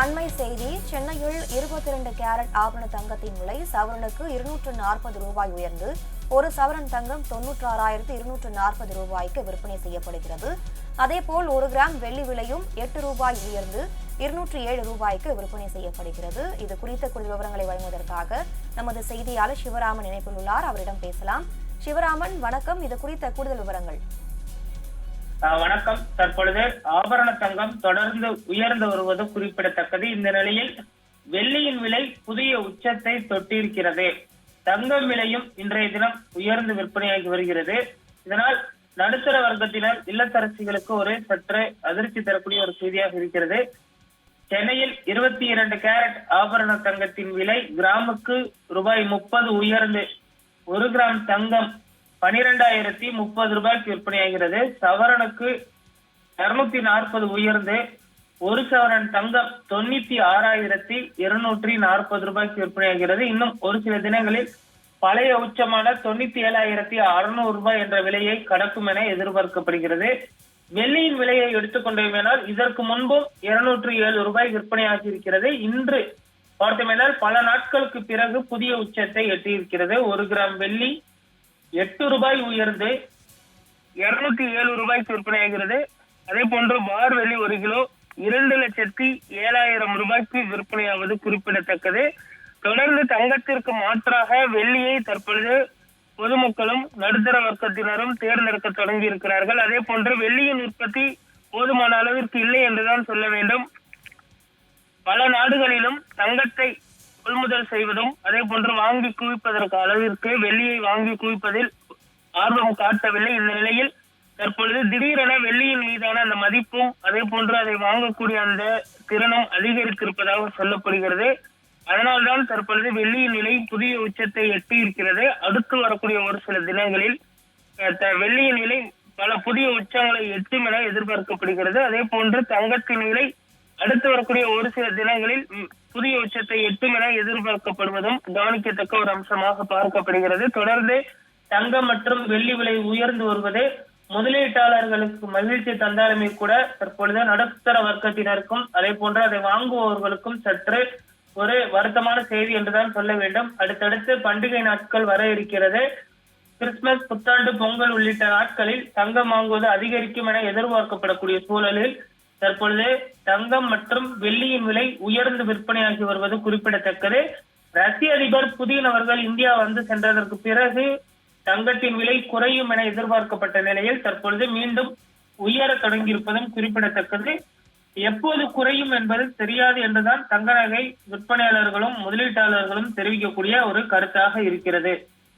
அண்மை செய்தி சென்னையில் இருபத்தி ரெண்டு கேரட் ஆபரண தங்கத்தின் விலை சவரனுக்கு இருநூற்று நாற்பது ரூபாய் உயர்ந்து ஒரு சவரன் தங்கம் தொன்னூற்று ஆறாயிரத்து இருநூற்று நாற்பது ரூபாய்க்கு விற்பனை செய்யப்படுகிறது. அதேபோல் ஒரு கிராம் வெள்ளி விலையும் எட்டு ரூபாய் உயர்ந்து இருநூற்று ஏழு ரூபாய்க்கு விற்பனை செய்யப்படுகிறது. இது குறித்த கூடுதல் விவரங்களை வழங்குவதற்காக நமது செய்தியாளர் சிவராமன் இணைப்பில் உள்ளார். அவரிடம் பேசலாம். சிவராமன் வணக்கம். இது குறித்த கூடுதல் விவரங்கள். வணக்கம். தற்பொழுது ஆபரண தங்கம் தொடர்ந்து உயர்ந்து வருவது குறிப்பிடத்தக்கது. இந்த நிலையில் வெள்ளியின் விலை புதிய உச்சத்தை தொட்டிருக்கிறது. தங்கம் விலையும் இன்றைய தினம் உயர்ந்து விற்பனையாகி வருகிறது. இதனால் நடுத்தர வர்க்கத்தினர் இல்லத்தரசிகளுக்கு ஒரு சற்று அதிர்ச்சி தரக்கூடிய ஒரு செய்தியாக இருக்கிறது. சென்னையில் இருபத்தி இரண்டு கேரட் ஆபரண தங்கத்தின் விலை கிராமுக்கு ரூபாய் முப்பது உயர்ந்து ஒரு கிராம் தங்கம் பனிரெண்டாயிரத்தி முப்பது ரூபாய்க்கு விற்பனையாகிறது சவரனுக்கு இருநூத்தி நாற்பது உயர்ந்து ஒரு சவரன் தங்கம் தொண்ணூத்தி ஆறாயிரத்தி இருநூற்றி நாற்பது ரூபாய்க்கு விற்பனையாகிறது இன்னும் ஒரு சில தினங்களில் பழைய உச்சமான தொண்ணூத்தி ஏழாயிரத்தி அறுநூறு ரூபாய் என்ற விலையை கடக்கும் என எதிர்பார்க்கப்படுகிறது. வெள்ளியின் விலையை எடுத்துக்கொண்டோமேனால் இதற்கு முன்பும் இருநூற்றி ஏழு ரூபாய் விற்பனையாகி இருக்கிறது இன்று பார்த்தோமேனால் பல நாட்களுக்கு பிறகு புதிய உச்சத்தை எட்டியிருக்கிறது. ஒரு கிராம் வெள்ளி எட்டு ரூபாய் உயர்ந்து இருநூத்தி ஏழு ரூபாய்க்கு விற்பனையாகிறது. அதே போன்று பார்வெள்ளி ஒரு கிலோ இரண்டு லட்சத்தி ஏழாயிரம் ரூபாய்க்கு விற்பனையாவது குறிப்பிடத்தக்கது. தொடர்ந்து தங்கத்திற்கு மாற்றாக வெள்ளியை தற்பொழுது பொதுமக்களும் நடுத்தர வர்க்கத்தினரும் தேர்ந்தெடுக்க தொடங்கி இருக்கிறார்கள் அதே போன்று வெள்ளியின் உற்பத்தி போதுமான அளவிற்கு இல்லை என்றுதான் சொல்ல வேண்டும். பல நாடுகளிலும் தங்கத்தை கொள்முதல் செய்வதும் அதே போன்று வாங்கி குவிப்பதற்கு அளவிற்கு வெள்ளியை வாங்கி குவிப்பதில் ஆர்வம் காட்டவில்லை. இந்த நிலையில் தற்பொழுது திடீரென வெள்ளியின் மீதான அந்த மதிப்பும் அதே போன்று அதை வாங்கக்கூடிய அந்த திறனும் அதிகரித்திருப்பதாக சொல்லப்படுகிறது. அதனால்தான் தற்பொழுது வெள்ளியின் நிலை புதிய உச்சத்தை எட்டி இருக்கிறது அடுத்து வரக்கூடிய ஒரு சில தினங்களில் வெள்ளியின் நிலை பல புதிய உச்சங்களை எட்டும் என எதிர்பார்க்கப்படுகிறது. அதே போன்று தங்கத்தின் விலை அடுத்து வரக்கூடிய ஒரு சில தினங்களில் புதிய உச்சத்தை எட்டும் என எதிர்பார்க்கப்படுவதும் கவனிக்கத்தக்க ஒரு அம்சமாக பார்க்கப்படுகிறது. தொடர்ந்து தங்கம் மற்றும் வெள்ளி விலை உயர்ந்து வருவது முதலீட்டாளர்களுக்கு மகிழ்ச்சி தந்தாலுமே கூட தற்பொழுது நடுத்தர வர்க்கத்தினருக்கும் அதே போன்று அதை வாங்குபவர்களுக்கும் சற்று ஒரு வருத்தமான செய்தி என்றுதான் சொல்ல வேண்டும். அடுத்தடுத்து பண்டிகை நாட்கள் வர இருக்கிறது. கிறிஸ்துமஸ் புத்தாண்டு பொங்கல் உள்ளிட்ட நாட்களில் தங்கம் வாங்குவது அதிகரிக்கும் என எதிர்பார்க்கப்படக்கூடிய சூழலில் தற்பொழுது தங்கம் மற்றும் வெள்ளியின் விலை உயர்ந்து விற்பனையாகி வருவது குறிப்பிடத்தக்கது. ரஷ்ய அதிபர் புதின் அவர்கள் இந்தியா வந்து சென்றதற்கு பிறகு தங்கத்தின் விலை குறையும் என எதிர்பார்க்கப்பட்ட நிலையில் தற்பொழுது மீண்டும் உயர தொடங்கியிருப்பதும் குறிப்பிடத்தக்கது. எப்போது குறையும் என்பது தெரியாது என்றுதான் தங்க நகை விற்பனையாளர்களும் முதலீட்டாளர்களும் தெரிவிக்கக்கூடிய ஒரு கருத்தாக இருக்கிறது.